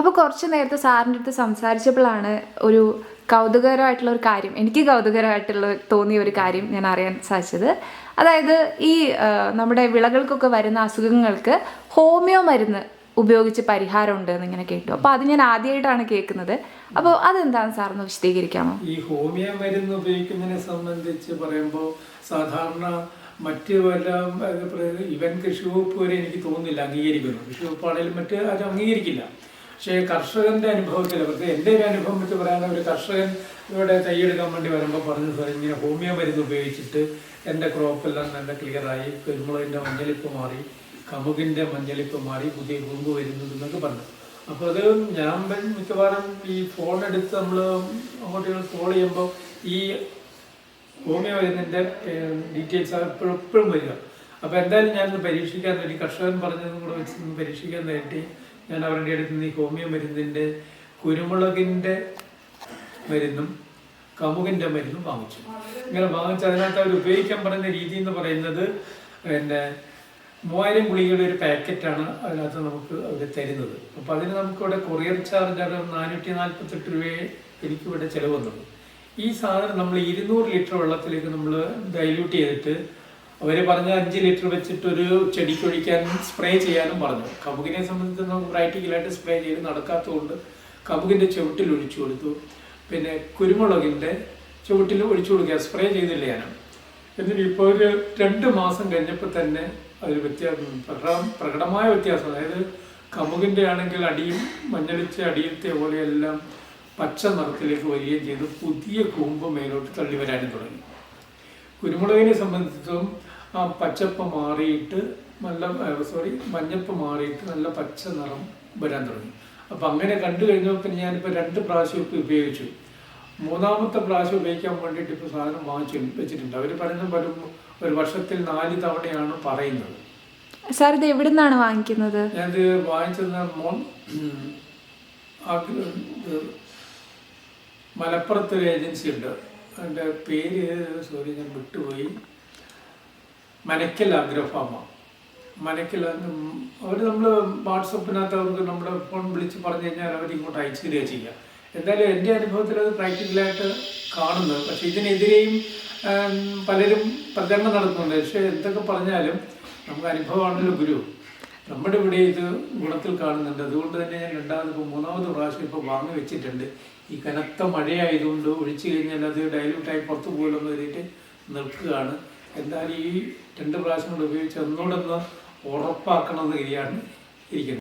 അപ്പോൾ കുറച്ച് നേരത്തെ സാറിന്റെ അടുത്ത് സംസാരിച്ചപ്പോഴാണ് ഒരു കൗതുകകരമായിട്ടുള്ള ഒരു കാര്യം എനിക്ക് കൗതുകരമായിട്ടുള്ള തോന്നിയ ഒരു കാര്യം ഞാൻ അറിയാൻ സാധിച്ചത്. അതായത് ഈ നമ്മുടെ വിളകൾക്കൊക്കെ വരുന്ന അസുഖങ്ങൾക്ക് ഹോമിയോ മരുന്ന് ഉപയോഗിച്ച് പരിഹാരമുണ്ട് എന്ന് ഇങ്ങനെ കേട്ടു. അപ്പോൾ അത് ഞാൻ ആദ്യമായിട്ടാണ് കേൾക്കുന്നത്. അപ്പോൾ അതെന്താണ് സാറൊന്ന് വിശദീകരിക്കാമോ? ഈ ഹോമിയോ മരുന്ന് ഉപയോഗിക്കുന്നതിനെ സംബന്ധിച്ച് പറയുമ്പോൾ സാധാരണ മറ്റ് വല്ല ഇവൻ കൃഷി വകുപ്പ് വരെ എനിക്ക് തോന്നുന്നില്ല അംഗീകരിക്കുന്നു. കൃഷി വകുപ്പാണെങ്കിലും മറ്റ് അത് അംഗീകരിക്കില്ല. പക്ഷേ കർഷകന്റെ അനുഭവത്തിൽ അവർക്ക് എന്റെ ഒരു അനുഭവം വെച്ച് പറയാൻ ഒരു കർഷകൻ ഇവിടെ തൈയെടുക്കാൻ വേണ്ടി വരുമ്പോൾ പറഞ്ഞു സാർ ഇങ്ങനെ ഹോമിയോ മരുന്ന് ഉപയോഗിച്ചിട്ട് എന്റെ ക്രോപ്പെല്ലാം നല്ല ക്ലിയറായി കുരുമുളകിന്റെ മഞ്ഞളിപ്പ് മാറി കമുകിന്റെ മഞ്ഞളിപ്പ് മാറി പുതിയ കൂമ്പ് വരുന്നത് എന്നൊക്കെ പറഞ്ഞു. അപ്പോൾ അത് ഞാൻ മിക്കവാറും ഈ ഫോൺ എടുത്ത് നമ്മൾ അങ്ങോട്ട് കോൾ ചെയ്യുമ്പോൾ ഈ ഹോമിയോ മരുന്നിന്റെ ഡീറ്റെയിൽസ് എപ്പോഴും എപ്പോഴും വരിക. അപ്പോൾ എന്തായാലും ഞാനൊന്ന് പരീക്ഷിക്കാൻ വേണ്ടി കർഷകൻ പറഞ്ഞതും കൂടെ വെച്ച് പരീക്ഷിക്കാൻ വേണ്ടി ഞാൻ അവരുടെ അടുത്ത് നിന്ന് ഈ ഹോമിയോ മരുന്നിന്റെ കുരുമുളകിന്റെ മരുന്നും കമുകിന്റെ മരുന്നും വാങ്ങിച്ചു. ഇങ്ങനെ വാങ്ങിച്ച് അതിനകത്ത് അവർ ഉപയോഗിക്കാൻ പറയുന്ന രീതി എന്ന് പറയുന്നത് പിന്നെ മൂവായിരം ഗുളികയുടെ ഒരു പാക്കറ്റാണ് അതിനകത്ത് നമുക്ക് അവർ തരുന്നത്. അപ്പോൾ അതിന് നമുക്കിവിടെ കൊറിയർ ചാർജ് അത് നാനൂറ്റി നാൽപ്പത്തെട്ട് രൂപയെ എനിക്കിവിടെ ചിലവ് വന്നുള്ളൂ ഈ സാധനം നമ്മൾ ഇരുന്നൂറ് ലിറ്റർ വെള്ളത്തിലേക്ക് നമ്മൾ ഡൈല്യൂട്ട് ചെയ്തിട്ട് അവർ പറഞ്ഞ അഞ്ച് ലിറ്റർ വെച്ചിട്ട് ഒരു ചെടിക്ക് ഒഴിക്കാനും സ്പ്രേ ചെയ്യാനും പറഞ്ഞു. കബുകിനെ സംബന്ധിച്ച് നമുക്ക് പ്രാക്ടിക്കലായിട്ട് സ്പ്രേ ചെയ്ത് നടക്കാത്തതുകൊണ്ട് കമുകിന്റെ ചുവട്ടിൽ ഒഴിച്ചു കൊടുത്തു. പിന്നെ കുരുമുളകിന്റെ ചുവട്ടിൽ ഒഴിച്ചു കൊടുക്കുക. സ്പ്രേ ചെയ്തില്ല ഞാൻ. എന്നിട്ട് ഇപ്പോൾ ഒരു രണ്ട് മാസം കഴിഞ്ഞപ്പോൾ തന്നെ അതിൽ വ്യത്യാസം പ്രകടം പ്രകടമായ വ്യത്യാസം. അതായത് കമുകിന്റെ ആണെങ്കിൽ അടിയും മഞ്ഞളിച്ച അടിയത്തെ പോലെയെല്ലാം പച്ച നിറത്തിലേക്ക് വരികയും ചെയ്തു. പുതിയ കൂമ്പ് മേലോട്ട് തള്ളി വരാനും തുടങ്ങി. കുരുമുളകിനെ സംബന്ധിച്ചും ആ പച്ചപ്പ് മാറിയിട്ട് നല്ല സോറി മഞ്ഞപ്പ് മാറിയിട്ട് നല്ല പച്ച നിറം വരാൻ തുടങ്ങി. അപ്പം അങ്ങനെ കണ്ടു കഴിഞ്ഞപ്പോൾ പിന്നെ ഞാനിപ്പോൾ രണ്ട് പ്രാവശ്യം ഇപ്പോൾ ഉപയോഗിച്ചു. മൂന്നാമത്തെ പ്രാവശ്യം ഉപയോഗിക്കാൻ വേണ്ടിയിട്ട് ഇപ്പോൾ സാധനം വാങ്ങിച്ചു വെച്ചിട്ടുണ്ട്. അവർ പറയുന്ന പലരും ഒരു വർഷത്തിൽ നാല് തവണയാണ് പറയുന്നത്. സാർ ഇത് എവിടെ നിന്നാണ് വാങ്ങിക്കുന്നത്? ഞാനിത് വാങ്ങിച്ചത് മോൺ മലപ്പുറത്ത് ഒരു ഏജൻസി ഉണ്ട്. അതിന്റെ പേര് സോറി ഞാൻ വിട്ടുപോയി. മനക്കൽ അഗ്രഫാമ. മനക്കൽ അവർ നമ്മൾ വാട്സപ്പിനകത്ത് അവർക്ക് നമ്മുടെ ഫോൺ വിളിച്ച് പറഞ്ഞു കഴിഞ്ഞാൽ അവർ ഇങ്ങോട്ട് അയച്ചു തരിക ചെയ്യുക എന്തായാലും എന്റെ അനുഭവത്തിൽ അത് പ്രാക്ടിക്കലായിട്ട് കാണുന്നത് പക്ഷെ ഇതിനെതിരെയും പലരും പ്രചരണം നടത്തുന്നുണ്ട്. പക്ഷേ എന്തൊക്കെ പറഞ്ഞാലും നമുക്ക് അനുഭവമാണല്ലോ ഗുരു. നമ്മുടെ ഇവിടെ ഇത് ഗുണത്തിൽ കാണുന്നുണ്ട്. അതുകൊണ്ട് തന്നെ ഞാൻ രണ്ടാമത് ഇപ്പോൾ മൂന്നാമത് പ്രാവശ്യം ഇപ്പോൾ വാങ്ങി വെച്ചിട്ടുണ്ട്. ഈ കനത്ത മഴയായതുകൊണ്ട് ഒഴിച്ചു കഴിഞ്ഞാൽ അത് ഡയലൂട്ടായി പുറത്ത് പോകില്ലെന്ന് കരുതിയിട്ട് നിൽക്കുകയാണ്. എന്തായാലും ഈ രണ്ട് പ്രാവശ്യം കൊണ്ട് ഉപയോഗിച്ച് ഒന്നുകൂടെ ഒന്ന് ഉറപ്പാക്കണമെന്ന് കരിയാണ് ഇരിക്കുന്നത്.